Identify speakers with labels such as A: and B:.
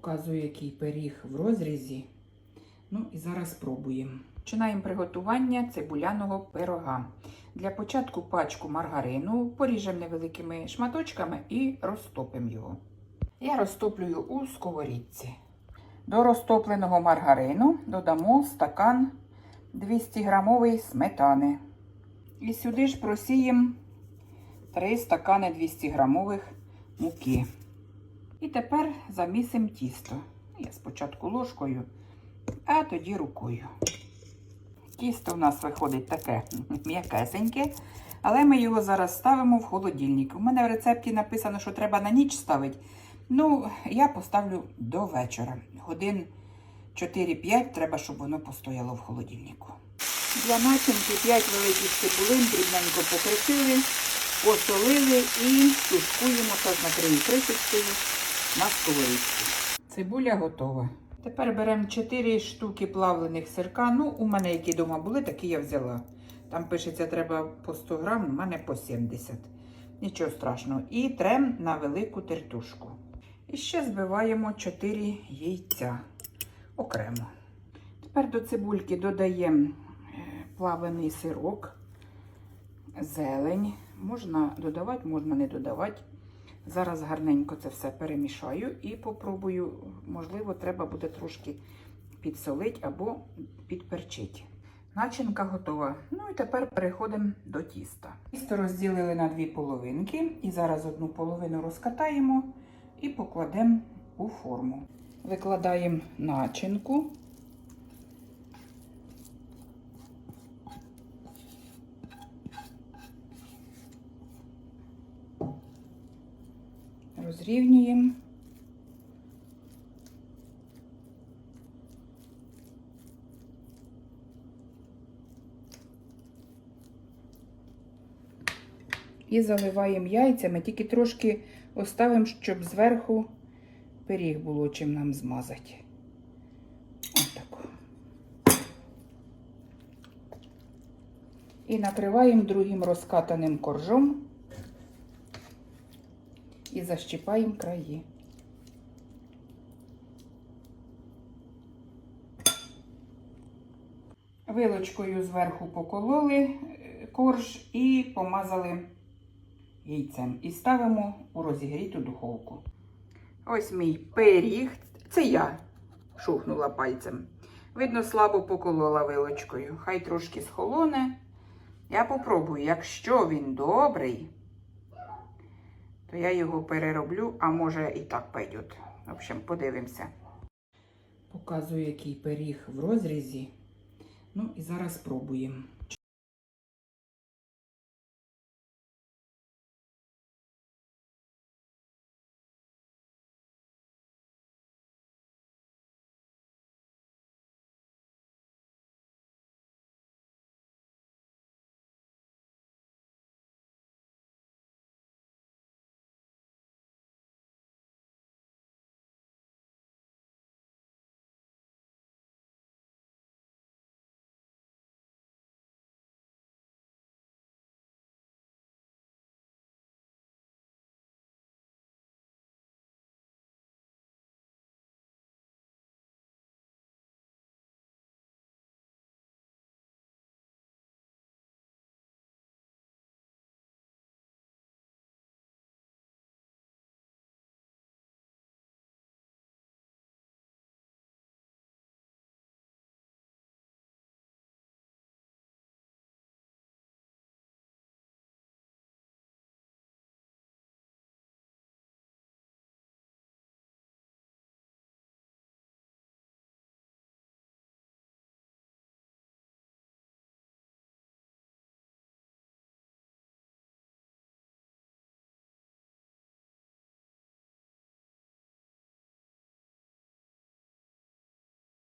A: Показую, який пиріг в розрізі. Ну і зараз спробуємо. Починаємо приготування цибуляного пирога. Для початку пачку маргарину поріжемо невеликими шматочками і розтопимо його. Я розтоплюю у сковорідці. До розтопленого маргарину додамо стакан 200 грамової сметани. І сюди ж просіємо 3 стакани 200 грамових муки. І тепер замісимо тісто. Я спочатку ложкою, а тоді рукою. Тісто в нас виходить таке м'якесеньке, але ми його зараз ставимо в холодильник. У мене в рецепті написано, що треба на ніч ставити. Ну, я поставлю до вечора. Годин 4-5 треба, щоб воно постояло в холодильнику. Для начинки 5 великих цибулин дрібненько покришили, посолили і тушкуємо так накрию кришечкою на сковорідці. Цибуля готова. Тепер беремо 4 штуки плавлених сирка. Ну, у мене які вдома були, такі я взяла. Там пишеться, треба по 100 грам, у мене по 70. Нічого страшного. І трем на велику тертушку. І ще збиваємо 4 яйця окремо. Тепер до цибульки додаємо е, плавлений сирок, зелень. Можна додавати, можна не додавати. Зараз гарненько це все перемішаю і попробую, можливо, треба буде трошки підсолити або підперчити. Начинка готова. Ну і тепер переходимо до тіста. Тісто розділили на дві половинки, і зараз одну половину розкатаємо і покладемо у форму. Викладаємо начинку. Розрівнюємо. І заливаємо яйцями, тільки трошки оставимо, щоб зверху пиріг було чим нам змазати. Отако. І накриваємо другим розкатаним коржом і защіпаємо краї. Вилочкою зверху покололи е, корж і помазали яйцем. І ставимо у розігріту духовку. Ось мій пиріг. Це я шухнула пальцем. Видно, слабо поколола вилочкою. Хай трошки схолоне. Я попробую, якщо він добрий, то я його перероблю, а може і так пойдет. В общем, подивимося. Показую, який пиріг в розрізі. Ну і зараз спробуємо.